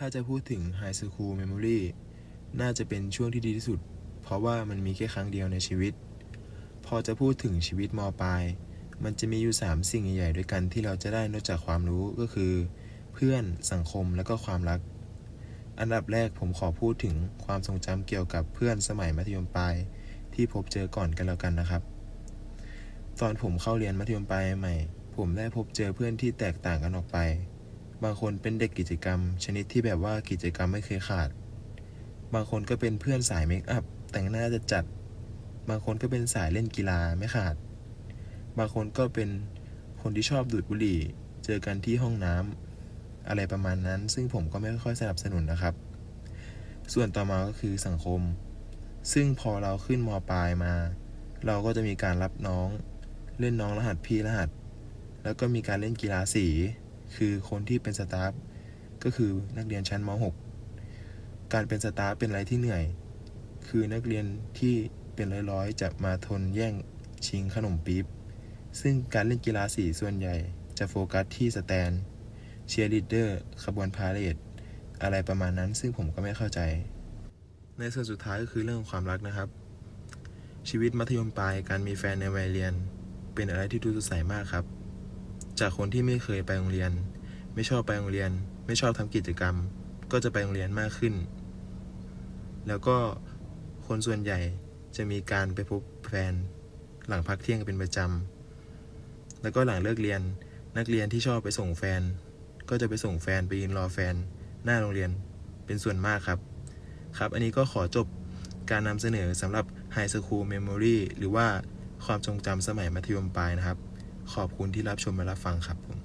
ถ้าจะพูดถึง High School Memory น่าจะเป็นช่วงที่ดีที่สุด เพราะว่ามันมีแค่ครั้งเดียวในชีวิต พอจะพูดถึงชีวิตมปลาย มันจะมีอยู่ 3 สิ่งใหญ่ๆด้วยกันที่เราจะได้นอกจากความรู้ก็คือ เพื่อนสังคมและก็ความรัก อันดับแรกผมขอพูดถึงความทรงจำเกี่ยวกับเพื่อนสมัยมัธยมปลาย ที่พบเจอก่อนกันแล้วกันนะครับ ตอนผมเข้าเรียนมัธยมปลายใหม่ ผมได้พบเจอเพื่อนที่แตกต่างกันออกไป บางคนเป็นเด็กกิจกรรม ชนิดที่แบบว่ากิจกรรมไม่เคยขาด บางคนก็เป็นเพื่อนสายเมคอัพแต่งหน้าจะจัด บางคนก็เป็นสายเล่นกีฬาไม่ขาด บางคนก็เป็นคนที่ชอบดูดบุหรี่ เจอกันที่ห้องน้ำอะไรประมาณนั้น ซึ่งผมก็ไม่ค่อยสนับสนุนนะครับ ส่วนต่อมาก็คือสังคม ซึ่งพอเราขึ้นมปลายมา เราก็จะมีการรับน้อง เล่นน้องรหัสพี่รหัส แล้วก็มีการเล่นกีฬาสี คือคนที่เป็นสตาฟก็คือนักเรียนชั้นม .6 การเป็นสตาฟเป็นอะไรที่เหนื่อย คือนักเรียนที่เป็นร้อยๆ จะมาทนแย่งชิงขนมปี๊บ ซึ่งการเล่นกีฬาสีส่วนใหญ่จะโฟกัสที่สแตน เชียร์ลีดเดอร์ ขบวนพาเหรดอะไรประมาณนั้นซึ่งผมก็ไม่เข้าใจ ในส่วนสุดท้ายก็คือเรื่องของความรักนะครับ ชีวิตมัธยมปลายการมีแฟนในวัยเรียน เป็นอะไรที่ดูสดใสมากครับ จากคนที่ไม่เคยไปโรงเรียน ไม่ชอบไปโรงเรียน ไม่ชอบทำกิจกรรม ก็จะไปโรงเรียนมากขึ้น แล้วก็คนส่วนใหญ่จะมีการไปพบแฟนหลังพักเที่ยงเป็นประจำ แล้วก็หลังเลิกเรียนนักเรียนที่ชอบไปส่งแฟน ก็จะไปส่งแฟนไปยืนรอแฟน หน้าโรงเรียนเป็นส่วนมากครับ ครับ อันนี้ก็ขอจบการนำเสนอสำหรับ High School Memory หรือว่าความทรงจำสมัยมัธยมปลายนะครับ ขอบคุณที่รับชมและรับฟังครับผม